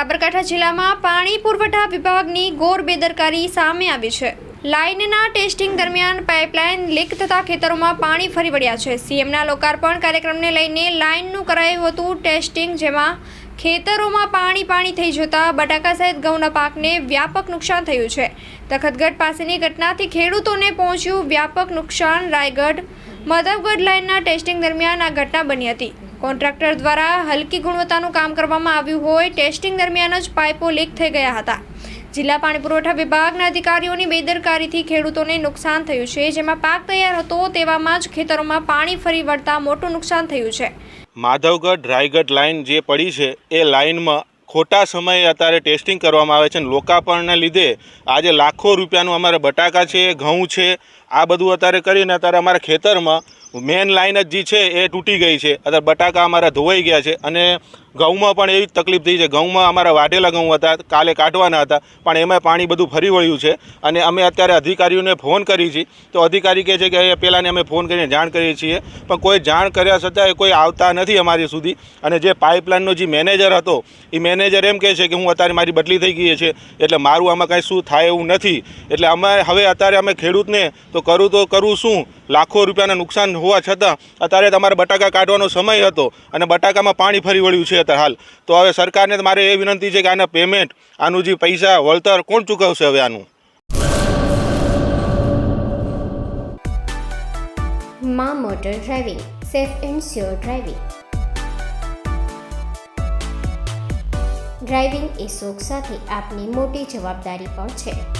સાબરકાંઠા જિલ્લામાં પાણી પુરવઠા વિભાગની ઘોર બેદરકારી સામે આવી છે. લાઇનના ટેસ્ટિંગ દરમિયાન પાઇપલાઇન લીક થતા ખેતરોમાં પાણી ફરી વળ્યા છે. સીએમના લોકાર્પણ કાર્યક્રમને લઈને લાઇનનું કરાયું હતું ટેસ્ટિંગ, જેમાં ખેતરોમાં પાણી પાણી થઈ જતા બટાકા સહિત ઘઉંના પાકને વ્યાપક નુકસાન થયું છે. તખતગઢ પાસેની ઘટનાથી ખેડૂતોને પહોંચ્યું વ્યાપક નુકસાન. રાયગઢ મધવગઢ લાઇનના ટેસ્ટિંગ દરમિયાન આ ઘટના બની હતી. કોન્ટ્રાક્ટર દ્વારા હલકી ગુણવત્તાનું કામ કરવામાં આવ્યું હોય, ટેસ્ટિંગ દરમિયાન જ પાઇપો લીક થઈ ગયા હતા. જિલ્લા પાણી પુરવઠા વિભાગના અધિકારીઓની બેદરકારીથી ખેડૂતોને નુકસાન થયું છે. જેમાં પાક તૈયાર હતો તેવામાં જ ખેતરોમાં પાણી ફરી વળતા મોટું નુકસાન થયું છે. માધવગઢ રાયગઢ લાઇન જે પડી છે, એ લાઇનમાં ખોટા સમયે અત્યારે ટેસ્ટિંગ કરવામાં આવે છે અને લોકાપણને લીધે આજે લાખો રૂપિયાનું અમારે બટાકા છે, ઘઉં છે, આ બધું અત્યારે કરીને અત્યારે અમારા ખેતરમાં મેન લાઇન જ જે છે એ તૂટી ગઈ છે. અત્યારે બટાકા અમારા ધોવાઈ ગયા છે અને ઘઉંમાં પણ એવી જ તકલીફ થઈ છે. ઘઉંમાં અમારા વાઢેલા ઘઉં હતા, કાલે કાઢવાના હતા, પણ એમાં પાણી બધું ફરી વળ્યું છે. અને અમે અત્યારે અધિકારીઓને ફોન કરી છીએ તો અધિકારી કહે છે કે પહેલાંને અમે ફોન કરીને જાણ કરીએ છીએ. પણ કોઈ જાણ કર્યા છતાંય કોઈ આવતા નથી અમારી સુધી. અને જે પાઇપલાઇનનો જે મેનેજર હતો, એ મેનેજર એમ કહે છે કે હું અત્યારે મારી બદલી થઈ ગઈ છે, એટલે મારું આમાં કાંઈ શું થાય એવું નથી. એટલે અમે હવે અત્યારે અમે ખેડૂતને, તો કરું તો કરું શું? લાખો રૂપિયાના નુકસાન હોવા છતાં અત્યારે તમારે બટાકા કાઢવાનો સમય હતો અને બટાકામાં પાણી ફરી વળ્યું છે અત્યારે હાલ. તો હવે સરકારને મારે એ વિનંતી છે કે આના પેમેન્ટ આનું જે પૈસા વળતર કોણ ચૂકવશે હવે આનું? મા motor driving, safe and sure driving. Driving એ શોખ સાથે આપની મોટી જવાબદારી પણ છે.